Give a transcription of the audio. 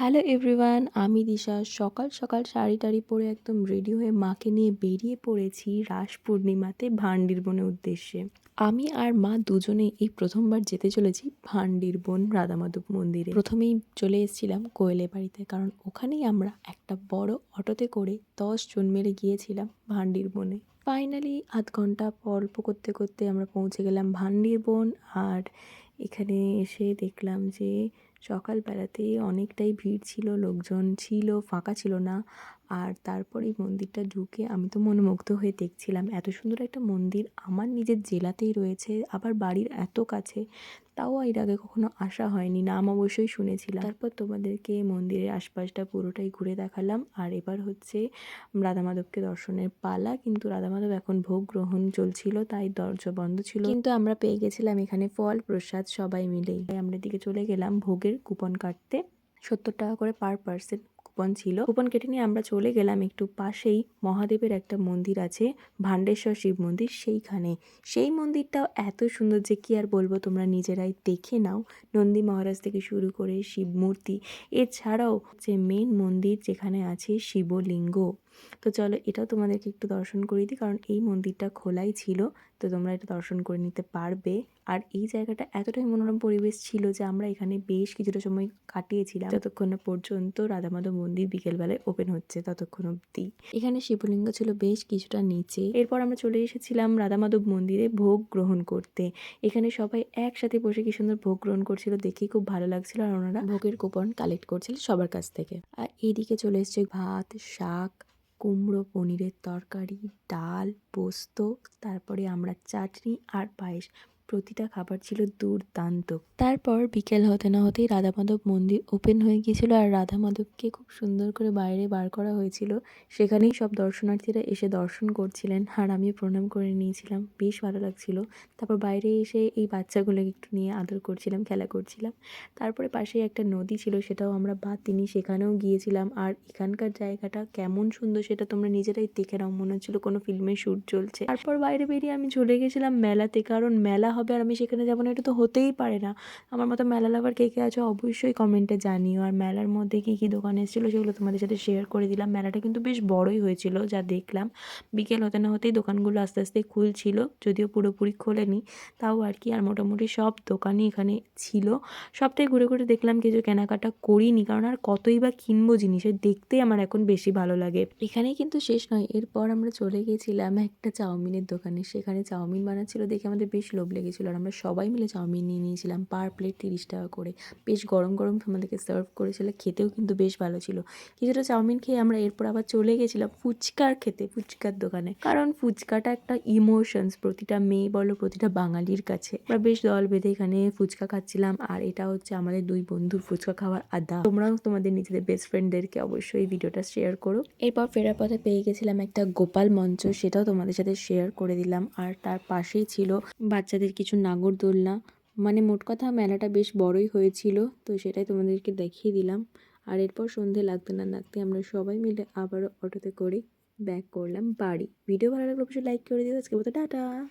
Hello everyone, আমি দিশা। সকাল সকাল শাড়ি টাড়ি পরে একদম রেডি হয়ে মাকে নিয়ে বেরিয়ে পড়েছি রাস পূর্ণিমাতে ভান্ডির বনের উদ্দেশ্যে। আমি আর মা দুজনেই এই প্রথমবার যেতে চলেছি ভান্ডির বোন রাধামাধব মন্দিরে। প্রথমেই চলে এসেছিলাম কোয়েলে বাড়িতে, কারণ ওখানেই আমরা একটা বড় অটোতে করে দশ জন মিলে গিয়েছিলাম ভান্ডির বনে ফাইনালি আধ ঘণ্টা অল্প করতে করতে আমরা পৌঁছে গেলাম ভান্ডির বন আর এখানে এসে দেখলাম যে সকালবেলাতেই অনেকটাই ভিড় ছিল, লোকজন ছিল, ফাঁকা ছিল না। আর তারপর এই মন্দিরটা ঢুকে আমি তো মনোমুগ্ধ হয়ে দেখছিলাম। এত সুন্দর একটা মন্দির আমার নিজের জেলাতেই রয়েছে, আবার বাড়ির এত কাছে। তাও এর আগে কখনো আসা হয়নি, নাম অবশ্যই শুনেছিলাম। তারপর তোমাদেরকে মন্দিরের আশপাশটা পুরোটাই ঘুরে দেখালাম। আর এবার হচ্ছে রাধা মাধবকে দর্শনের পালা, কিন্তু রাধা মাধব এখন ভোগ গ্রহণ চলছিল, তাই দরজা বন্ধ ছিল। কিন্তু আমরা পেয়ে গেছিলাম এখানে ফল, প্রসাদ, সবাই মিলেই। আমরা দিকে চলে গেলাম ভোগের কুপন কাটতে সত্তর টাকা করে পার পার্সেন্ট কুপন ছিল। কুপন কেটে নিয়ে আমরা চলে গেলাম একটু পাশেই মহাদেবের একটা মন্দির আছে ভান্ডেশ্বর শিব মন্দির সেইখানে। সেই মন্দিরটাও এত সুন্দর যে কি আর বলব, তোমরা নিজেরাই দেখে নাও। নন্দী মহারাজ থেকে শুরু করে শিব মূর্তি। এছাড়াও যে মেন মন্দির যেখানে আছে শিবলিঙ্গ। তো চলো এটাও তোমাদেরকে একটু দর্শন করিয়ে দিই, কারণ এই মন্দিরটা খোলাই ছিল, তো তোমরা এটা দর্শন করে নিতে পারবে। আর এই জায়গাটা এতটাই মনোরম পরিবেশ ছিল যে আমরা এখানে বেশ কিছুটা সময় কাটিয়েছিলাম। যতক্ষণ না পর্যন্ত রাধামাধব মন্দির বিকেলবেলায় ওপেন হচ্ছে, ততক্ষণ অব্দি এখানে শিবলিঙ্গ ছিল বেশ কিছুটা নিচে। এরপর আমরা চলে এসেছিলাম রাধামাধব মন্দিরে ভোগ গ্রহণ করতে। এখানে সবাই একসাথে বসে কি সুন্দর ভোগ গ্রহণ করছিল, দেখে খুব ভালো লাগছিল আর ওনারা ভোগের কুপন কালেক্ট করছিল সবার কাছ থেকে। আর এইদিকে চলে এসছে ভাত, শাক কুমড়ো পনিরের তরকারি ডাল পোস্ত তারপরে আমরা চাটনি আর পায়েস। প্রতিটা খাবার ছিল দুর্দান্ত। তারপর বিকেল হতে না হতেই রাধা মাধব মন্দির ওপেন হয়ে গিয়েছিল আর রাধা মাধবকে খুব সুন্দর করে বাইরে বার করা হয়েছিল। সেখানেই সব দর্শনার্থীরা এসে দর্শন করছিলেন আর আমি প্রণাম করে নিয়েছিলাম। বেশ ভালো লাগছিল। তারপর বাইরে এসে এই বাচ্চাগুলোকে একটু নিয়ে আদর করছিলাম, খেলা করছিলাম। তারপরে পাশেই একটা নদী ছিল, সেটাও আমরা বাদ তিনি সেখানেও গিয়েছিলাম। আর এখানকার জায়গাটা কেমন সুন্দর সেটা তোমরা নিজেরাই দেখে নাও, মনে হচ্ছিল কোনো ফিল্মের শ্যুট চলছে। তারপর বাইরে বেরিয়ে আমি চলে গেছিলাম মেলাতে, কারণ মেলা হবে আর আমি সেখানে যাব না, এটা তো হতেই পারে না। আমার মতো মেলা লাভার কে কে আছে অবশ্যই কমেন্টে জানিও। আর মেলার মধ্যে কী কী দোকান এসেছিল সেগুলো তোমাদের সাথে শেয়ার করে দিলাম। মেলাটা কিন্তু বেশ বড়ই হয়েছিল, যা দেখলাম। বিকেল হতে না হতেই দোকানগুলো আস্তে আস্তে খুলছিল, যদিও পুরোপুরি খোলেনি, তাও আর কি। আর মোটামুটি সব দোকানই এখানে ছিল। সবটাই ঘুরে ঘুরে দেখলাম, কিছু কেনাকাটা করিনি, কারণ আর কতই বা কিনবো জিনিসের দেখতেই আমার এখন বেশি ভালো লাগে। এখানেই কিন্তু শেষ নয়, এরপর আমরা চলে গিয়েছিলাম একটা চাউমিনের দোকানে। সেখানে চাউমিন বানাচ্ছিল দেখে আমাদের বেশ লোভ লেগেছিলো আর আমরা সবাই মিলে চাউমিন নিয়ে নিয়েছিলাম পার প্লেট তিরিশ টাকা করে। বেশ গরম গরম আমাদেরকে সার্ভ করেছিল, খেতেও কিন্তু বেশ ভালো ছিল। কিছুটা চাউমিন খেয়ে আমরা এরপর আবার চলে গেছিলাম ফুচকার খেতে, ফুচকার দোকানে। কারণ ফুচকাটা একটা ইমোশনস প্রতিটা মেয়ে বলো, প্রতিটা বাঙালির কাছে। আমরা বেশ দল বেঁধে এখানে ফুচকা খাচ্ছিলাম আর এটা হচ্ছে আমাদের দুই বন্ধুর ফুচকা খাওয়ার আদা। তোমরাও তোমাদের নিজেদের বেস্ট ফ্রেন্ডদেরকে অবশ্যই ভিডিওটা শেয়ার করো। এরপর ফেরার পথে পেয়ে গেছিলাম একটা গোপাল মঞ্চ, সেটাও তোমাদের সাথে শেয়ার করে দিলাম। আর তার পাশেই ছিল বাচ্চাদের কিছু নাগরদোলনা। মানে মোট কথা মেলাটা বেশ বড়ই হয়েছিল, তো সেটাই তোমাদেরকে দেখিয়ে দিলাম। আর এরপর সন্ধে লাগতে না লাগতে আমরা সবাই মিলে আবারও অটোতে করে ব্যাক করলাম বাড়ি। ভিডিও ভালো লাগলে অবশ্যই লাইক করে দিও। আজকে মতো টাটা।